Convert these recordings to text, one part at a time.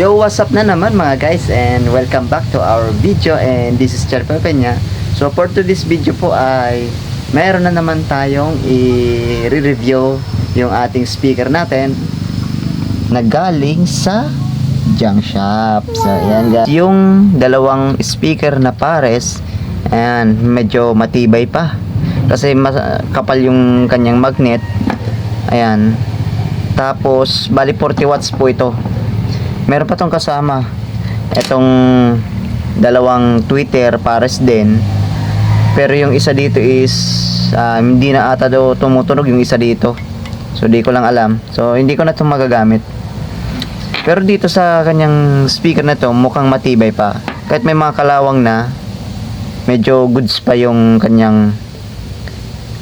Yo, what's up na naman mga guys and welcome back to our video and this is Cher Pepenya. So for today's video po ay meron na naman tayong i-review yung ating speaker natin na galing sa junk shop. So ayan guys. Yung dalawang speaker na pares and medyo matibay pa kasi mas, kapal yung kanyang magnet. Ayan. Tapos bali 40 watts po ito meron pa tong kasama. Etong dalawang Twitter pares din. Pero yung isa dito is ah, hindi na ata daw tumutunog yung isa dito. So di ko lang alam. So hindi ko na ito magagamit. Pero dito sa kanyang speaker na to mukhang matibay pa. Kahit may mga kalawang na medyo goods pa yung kanyang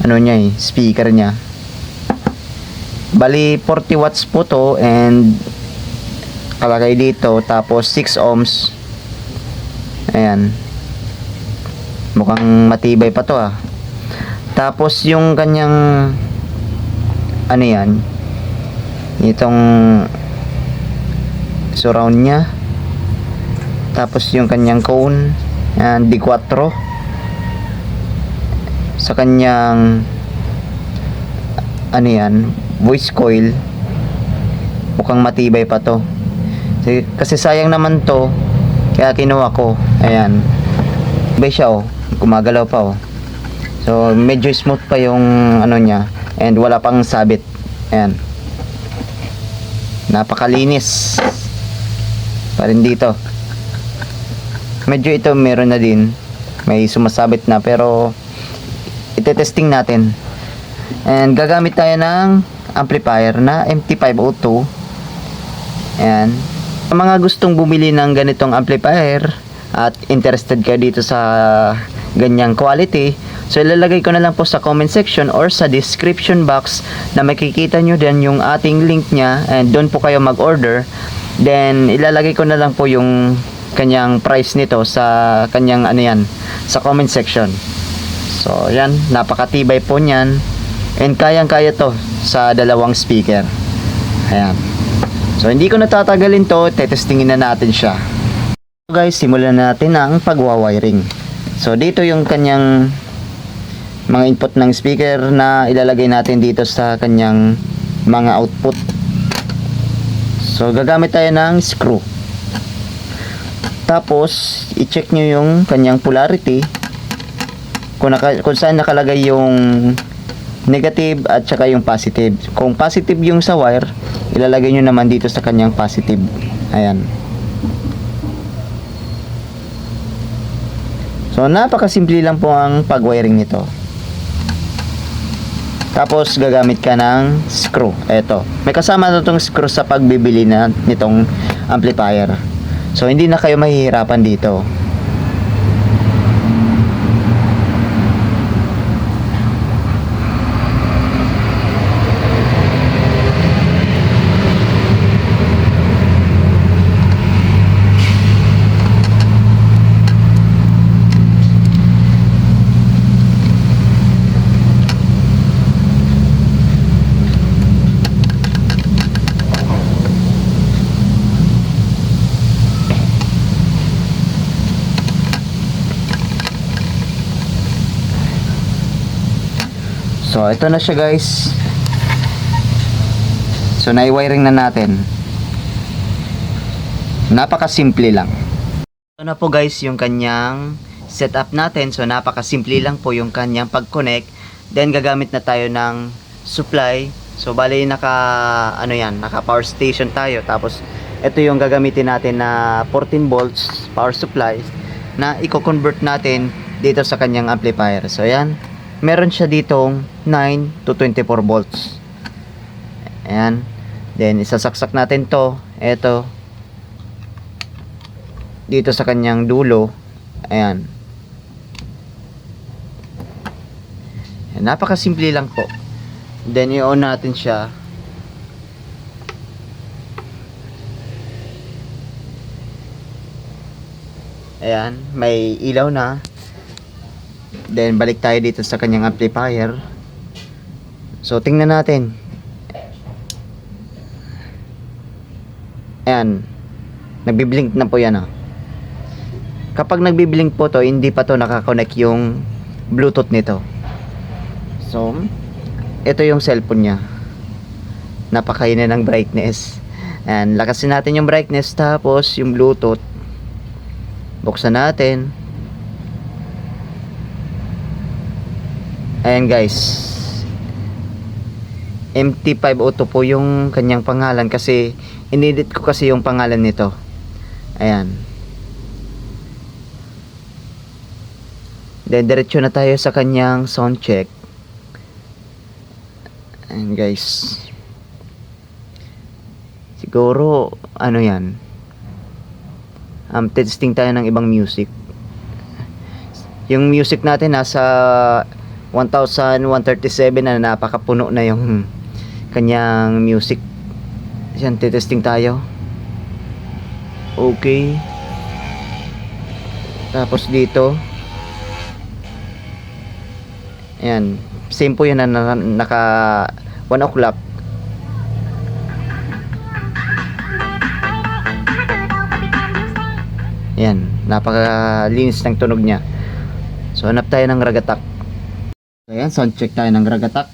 ano niya eh speaker niya. Bali 40 watts po to and kalagay dito tapos 6 ohms. Ayan. Mukhang matibay pa to ah. Tapos yung kanyang ano yan? Itong surround nya tapos yung kanyang cone. Yan D4 sa kanyang ano yan? Voice coil. Mukhang matibay pa to kasi, sayang naman to kaya kinuha ko. Ayan. Bay siya oh. Gumagalaw pa oh. So medyo smooth pa yung ano niya and wala pang sabit. Ayan. Napakalinis. Pa rin dito. Medyo ito meron na din. May sumasabit na pero itetesting natin. And gagamit tayo ng amplifier na MT502 ayan sa mga gustong bumili ng ganitong amplifier at interested kayo dito sa ganyang quality, so ilalagay ko na lang po sa comment section or sa description box na makikita nyo din yung ating link niya and doon po kayo mag-order. Then ilalagay ko na lang po yung kanyang price nito sa kanyang ano yan, sa comment section. So yan, napakatibay po niyan and kayang-kaya to sa dalawang speaker. Ayan. So hindi ko natatagalin to, tetestingin na natin siya. So guys, simulan na natin ang pagwawiring. So dito yung kanyang mga input ng speaker na ilalagay natin dito sa kanyang mga output. So gagamit tayo ng screw. Tapos i-check nyo yung kanyang polarity kung, naka, kung saan nakalagay yung negative at saka yung positive. Kung positive yung sa wire, ilalagay nyo naman dito sa kanyang positive. Ayan. So, napakasimple lang po ang pag-wiring nito. Tapos, gagamit ka ng screw. Eto. May kasama na itong screw sa pagbibili na nitong amplifier. So, hindi na kayo mahihirapan dito. So, ito na siya guys. So, nai-wiring na natin. Napakasimple lang. Ito na po guys yung kanyang setup natin. So, napakasimple lang po yung kanyang pag-connect. Then, gagamit na tayo ng supply. So, bali naka, ano yan, naka power station tayo. Tapos, ito yung gagamitin natin na 14 volts power supply na i-convert natin dito sa kanyang amplifier. So, ayan. Meron siya ditong 9 to 24 volts. Ayan. Then, isasaksak natin to. Ito. Dito sa kanyang dulo. Ayan. Napakasimple lang po. Then, i-on natin siya. Ayan. May ilaw na. Then balik tayo dito sa kanyang amplifier. So tingnan natin. Ayan. Nagbiblink na po yan, oh. Kapag nagbiblink po to, hindi pa to nakakonect yung Bluetooth nito. So, ito yung cellphone niya. Napakaina ng brightness. And lakasin natin yung brightness tapos yung Bluetooth. Buksan natin. Ayan guys. MT502 po yung kanyang pangalan kasi inedit ko kasi yung pangalan nito. Ayan. Then diretso na tayo sa kanyang sound check. Ayan guys. Siguro ano yan? Um, testing tayo ng ibang music. Yung music natin nasa 1137 na napakapuno na yung kanyang music. Yan, testing tayo. Okay. Tapos dito. Ayan. Same po yan na na- naka 1 o'clock. Ayan. Napakalinis ng tunog niya. So, hanap tayo ng ragatak. Ayan, sound check tayo ng ragatak.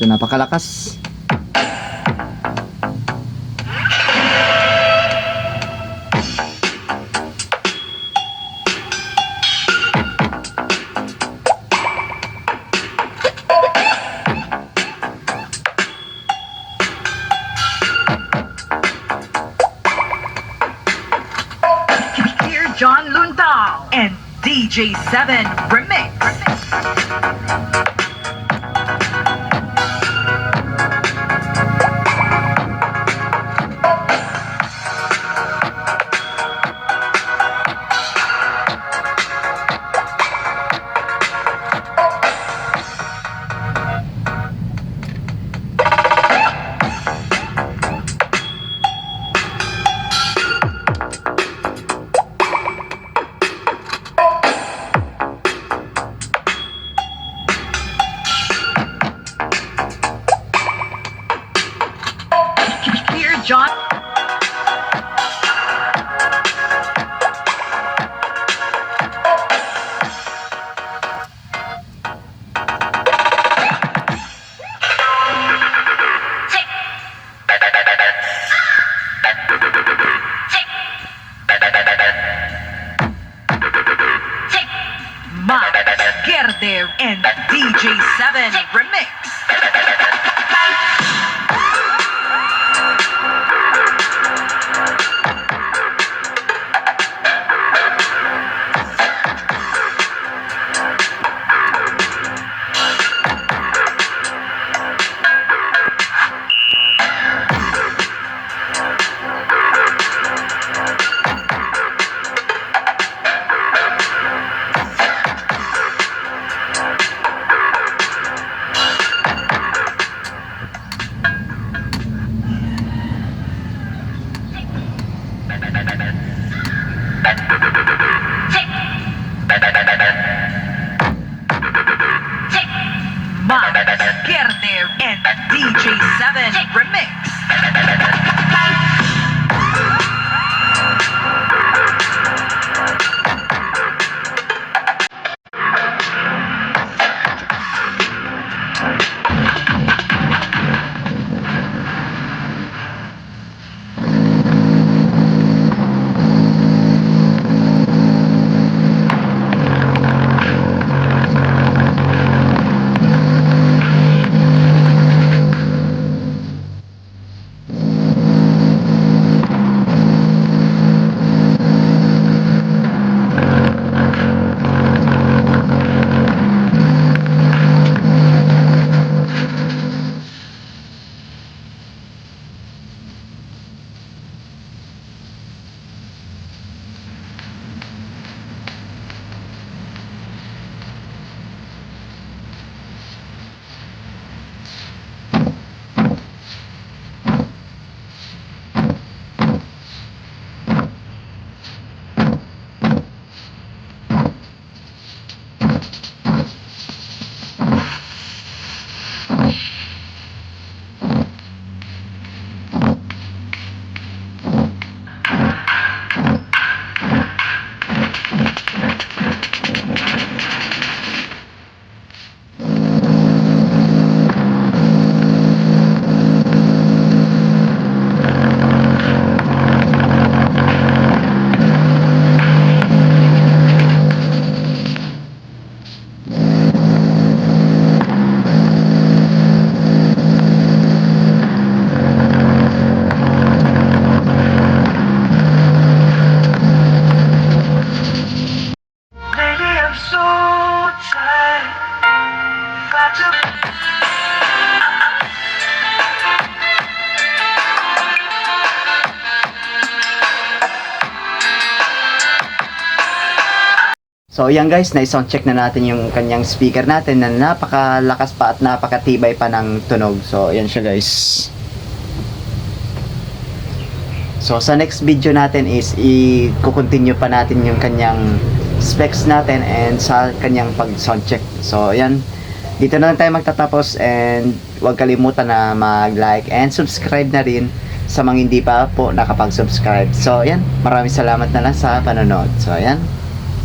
So, napakalakas. J7. So yan guys, na-sound check na natin yung kanyang speaker natin na napakalakas pa at napakatibay pa ng tunog. So yan siya guys. So sa next video natin is i-continue pa natin yung kanyang specs natin and sa kanyang pag sound check. So yan, dito na lang tayo magtatapos and huwag kalimutan na mag-like and subscribe na rin sa mga hindi pa po nakapag-subscribe. So yan, maraming salamat na lang sa panonood. So yan,